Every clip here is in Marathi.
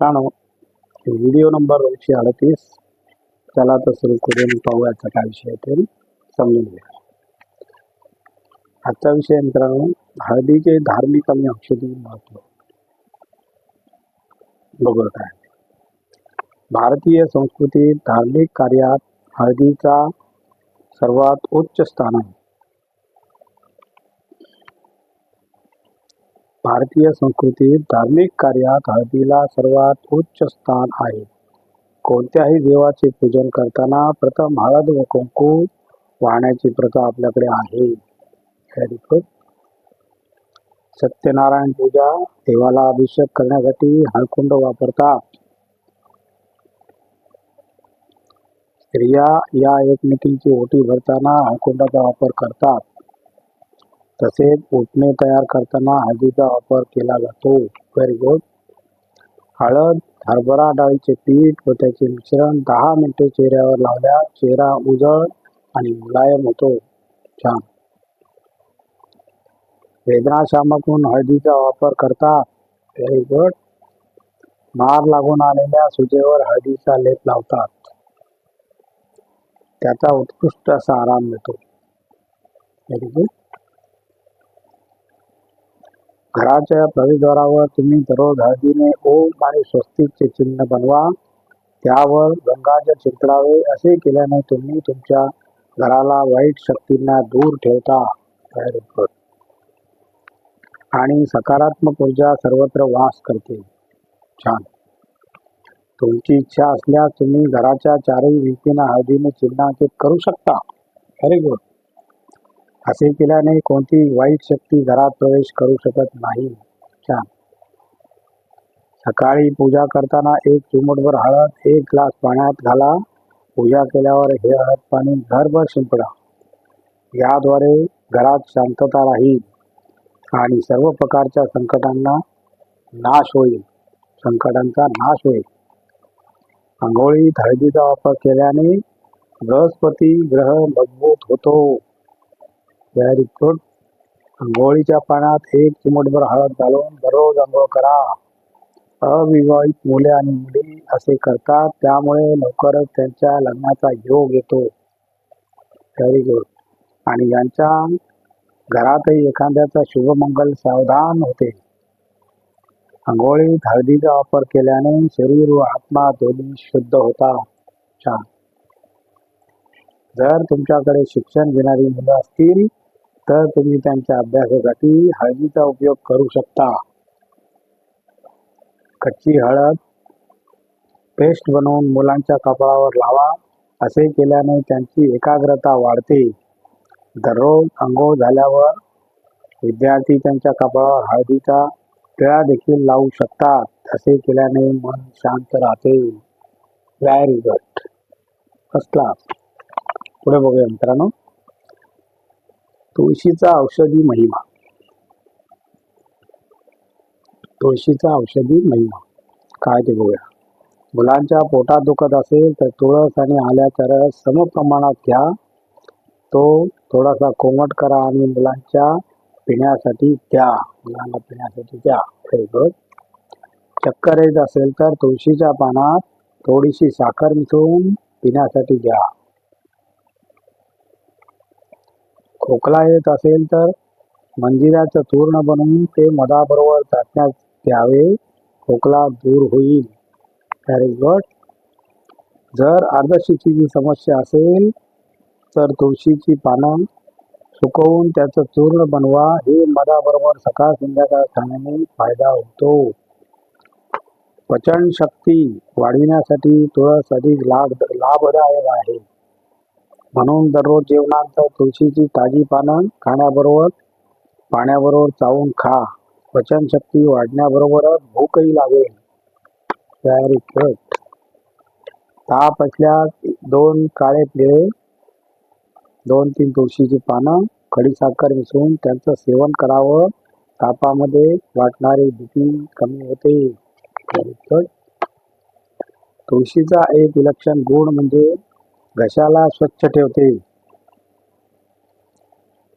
मित्रांनो व्हिडिओ नंबर दोनशे अडतीस चला तर सुरू करून पाहूयाचा विषय आहे ते समजून घ्या आजचा विषय मित्रांनो हळदीचे धार्मिक औषधी महत्व बघूया काय भारतीय संस्कृतीत धार्मिक कार्यात हळदीचा सर्वात उच्च स्थान आहे भारतीय संस्कृतीत धार्मिक कार्यात हळदीला सर्वात उच्च स्थान आहे. कोणत्याही देवाचे पूजन करताना प्रथम हळद व कुंकू वाहण्याची प्रथा आपल्याकडे आहे. सत्यनारायण पूजा देवाला अभिषेक करण्यासाठी हळकुंड वापरतात. स्त्रिया या एकमेकींची ओटी भरताना हळकुंडाचा वापर करतात. तसेच उठणे तयार करताना हळदीचा वापर केला जातो. व्हेरी गुड हळद हरभरा डाळीचे पीठ व त्याचे मिश्रण दहा मिनिटे चेहऱ्यावर लावल्यास चेहरा उजळ आणि मुलायम होतो. छान. वेदनाशामक म्हणून हळदीचा वापर करतात व्हेरी गुड मार लागून आलेल्या सुजेवर हळदीचा लेप लावतात. त्याचा उत्कृष्ट असा आराम मिळतो. व्हेरी गुड घराच्या प्रवेशद्वारावर तुम्ही दररोज हळदीने ओम आणि स्वस्तिकचे चिन्ह बनवा. त्यावर गंगाजल चिंतळावे असे केल्याने तुम्ही तुमच्या घराला वाईट शक्तींना दूर ठेवता. आणि सकारात्मक ऊर्जा सर्वत्र वास करते. छान. तुमची इच्छा असल्यास तुम्ही घराच्या चारही भिंतींना हळदीने चिन्हांकित करू शकता. व्हेरी गुड असे केल्याने कोणती वाईट शक्ती घरात प्रवेश करू शकत नाही. छान. सकाळी पूजा करताना एक चिमूटभर हळद एक ग्लास पाण्यात घाला. पूजा केल्यावर हे हळद पाणी घरभर शिंपडा. याद्वारे घरात शांतता राहील आणि सर्व प्रकारच्या संकटांना नाश होईल. संकटांचा नाश होईल. आंघोळीत हळदीचा वापर केल्याने बृहस्पती ग्रह मजबूत होतो. व्हेरी गुड आंघोळीच्या पाण्यात एक चिमटभर हळद घालून दररोज आंघोळ करा. अविवाहित मुले आणि मुली असे करतात त्यामुळे लवकरच त्यांच्या लग्नाचा योग येतो. व्हेरी गुड आणि यांच्या घरातही एखाद्याचा शुभमंगल सावधान होते. आंघोळीत हळदीचा वापर केल्याने शरीर व आत्मा दोन्ही शुद्ध होता. छान. जर तुमच्याकडे शिक्षण घेणारी मुलं असतील तर तुम्ही त्यांच्या अभ्यासासाठी हळदीचा उपयोग करू शकता. कच्ची हळद पेस्ट बनवून मुलांच्या कपाळावर लावा असे केल्याने त्यांची एकाग्रता वाढते. दररोज अंघोळ झाल्यावर विद्यार्थी त्यांच्या कपाळावर हळदीचा टिळा देखील लावू शकतात असे केल्याने मन शांत राहते. Very good. First class. पुढे बघूया मित्रांनो. तुळशीचा औषधी महिमा. तुळशीचा औषधी महिमा. काय ते बघूया. मुलांच्या पोटात दुखत असेल तर तुळस आणि आल्याचा रस समप्रमाणात घ्या. तो थोडासा कोमट करा आणि मुलांच्या पिण्यासाठी द्या. मुलांना पिण्यासाठी द्या. व्हेरी गुड चक्कर येत असेल तर तुळशीच्या पानात थोडीशी साखर मिसळून पिण्यासाठी द्या. खोकला येत असेल तर मंदिराचं चूर्ण बनवून ते मधाबरोबर चाटण्यात द्यावे. खोकला दूर होईल. व्हेरी गुड जर अर्धशिकीची समस्या असेल तर तुळशीची पानं सुकवून त्याचं चूर्ण बनवा. हे मधाबरोबर सकाळ संध्याकाळ खाण्याने फायदा होतो. पचन शक्ती वाढविण्यासाठी तुळस अधिक लाभ लाभदायक आहे. म्हणून दररोज जेवणानंतर तुळशीची ताजी पानं खाण्याबरोबर पाण्याबरोबर चावून खा. पचनशक्ती वाढण्याबरोबरच भूकही लागेल. तयारी गुड ताप असल्यास दोन काळे पिळे दोन तीन तुळशीची पानं खडीसाखर मिसळून त्यांचं सेवन करावं. तापामध्ये वाटणारी भीती कमी होते. तुळशीचा एक विलक्षण गुण म्हणजे घशाला स्वच्छ ठेवते.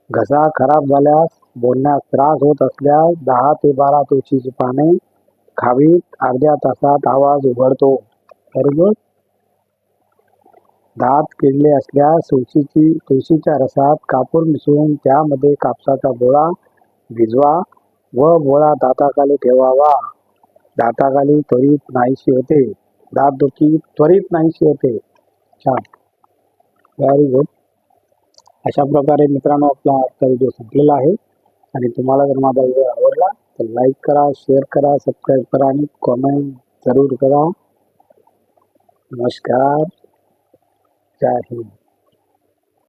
घसा खराब झाल्यास बोलण्यास त्रास होत असल्यास दहा ते बारा तुळशीची पाने खावीत. अर्ध्या तासात आवाज उघडतो. बरोबर दात किडले असल्यास तुळशीची तुळशीच्या रसात कापूर मिसळून त्यामध्ये कापसाचा गोळा भिजवा व गोळा दाताखाली ठेवावा. दाताखाली त्वरित नाहीशी होते. दात दुखी त्वरित नाहीशी होते. छान. व्हेरी गुड अशा प्रकारे मित्रांनो आपला आजचा व्हिडिओ संपलेला आहे. आणि तुम्हाला जर माझा व्हिडिओ आवडला तर लाईक करा शेअर करा सबस्क्राईब करा आणि कॉमेंट जरूर करा. नमस्कार. जय हिंद.